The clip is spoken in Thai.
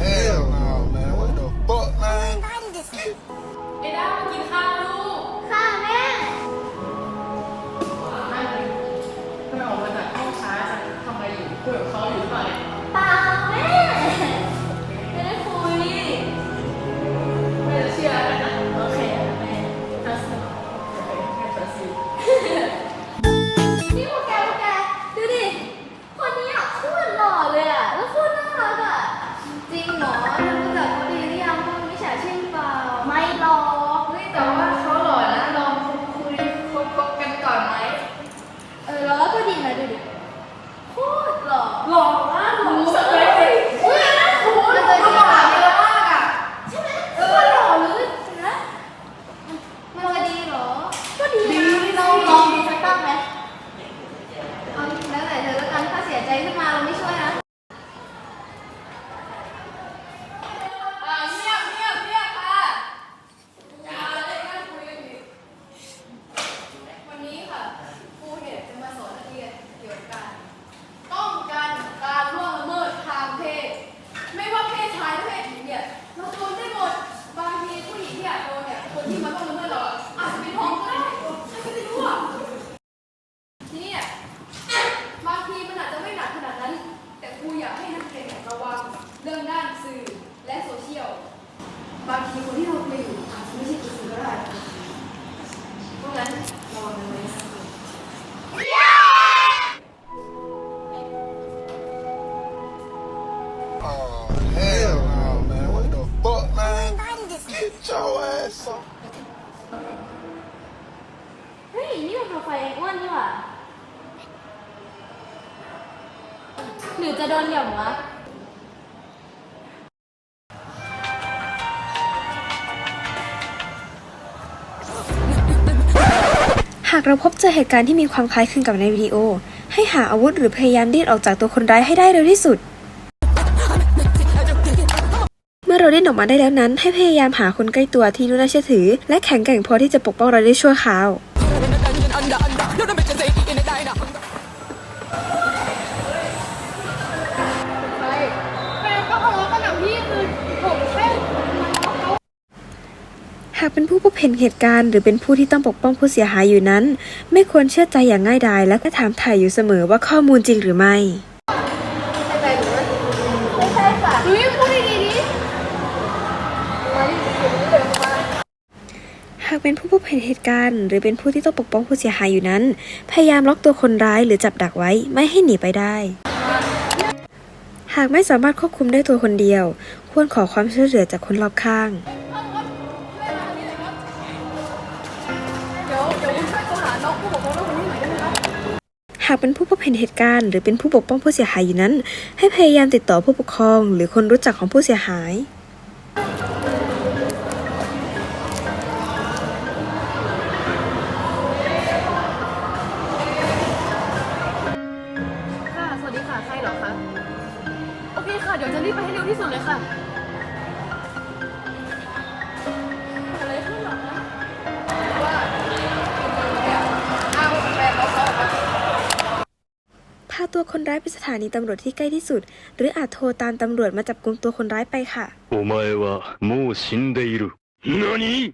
hell no, man. What the fuck, man? เอด้ามากินข้าวลูก ค่ะแม่นั่งดิทำไมออกมาจากห้องช้าจังทำอะไรอยู่คุยกับเขาอยู่หรือเปล่าเนี่ย เรื่องด้านสื่อและโซเชียล บางทีคนที่เราคุยอยู่อาจจะไม่ใช่ตัวสื่อก็ได้เพราะงั้นระวังกันสักนิด Oh, hell no, man. What the fuck, man? Get your ass up. เฮ้ยนี่มันโปรไฟล์ไอ้อ้วนนี่หว่าหรือจะโดนเหลี่ยมวะากเราพบเจอเหตุการณ์ที่มีความคล้ายคลึงกับในวิดีโอ ให้หาอาวุธหรือพยายามดิ้นออกจากตัวคนร้ายให้ได้เร็วที่สุด เมื่อเราดิ้นออกมาได้แล้วนั้น ให้พยายามหาคนใกล้ตัวที่น่าเชื่อถือ และแข็งแกร่งพอที่จะปกป้องเราได้ชั่วคราวากเป็นผู้พบเห็นเหตุการณ์หรือเป็นผู้ที่ต้องปกป้องผู้เสียหายอยู่นั้น ไม่ควรเชื่อใจอย่างง่ายดายและก็ถามถ่ายอยู่เสมอว่าข้อมูลจริงหรือไม่หากเป็นผู้พบเห็นเหตุการณ์ หรือเป็นผู้ที่ต้องปกป้องผู้เสียหายอยู่นั้น พยายามล็อกตัวคนร้ายหรือจับดักไว้ไม่ให้หนีไปได้ หากไม่สามารถควบคุมได้ตัวคนเดียว ควรขอความช่วยเหลือจากคนรอบข้างากเป็นผู้พบเห็นเหตุการณ์หรือเป็นผู้ปกป้องผู้เสียหายอยู่นั้น ให้พยายามติดต่อผู้ปกครอง หรือคนรู้จักของผู้เสียหายค่ะสวัสดีค่ะ ใครเหรอคะ โอเคค่ะ เดี๋ยวจะรีบไปให้เร็วที่สุดเลยค่ะาตัวคนร้ายไปสถานีตำรวจที่ใกล้ที่สุด หรืออาจโทรตามตำรวจมาจับกุมตัวคนร้ายไปค่ะお前はもう死んでいる何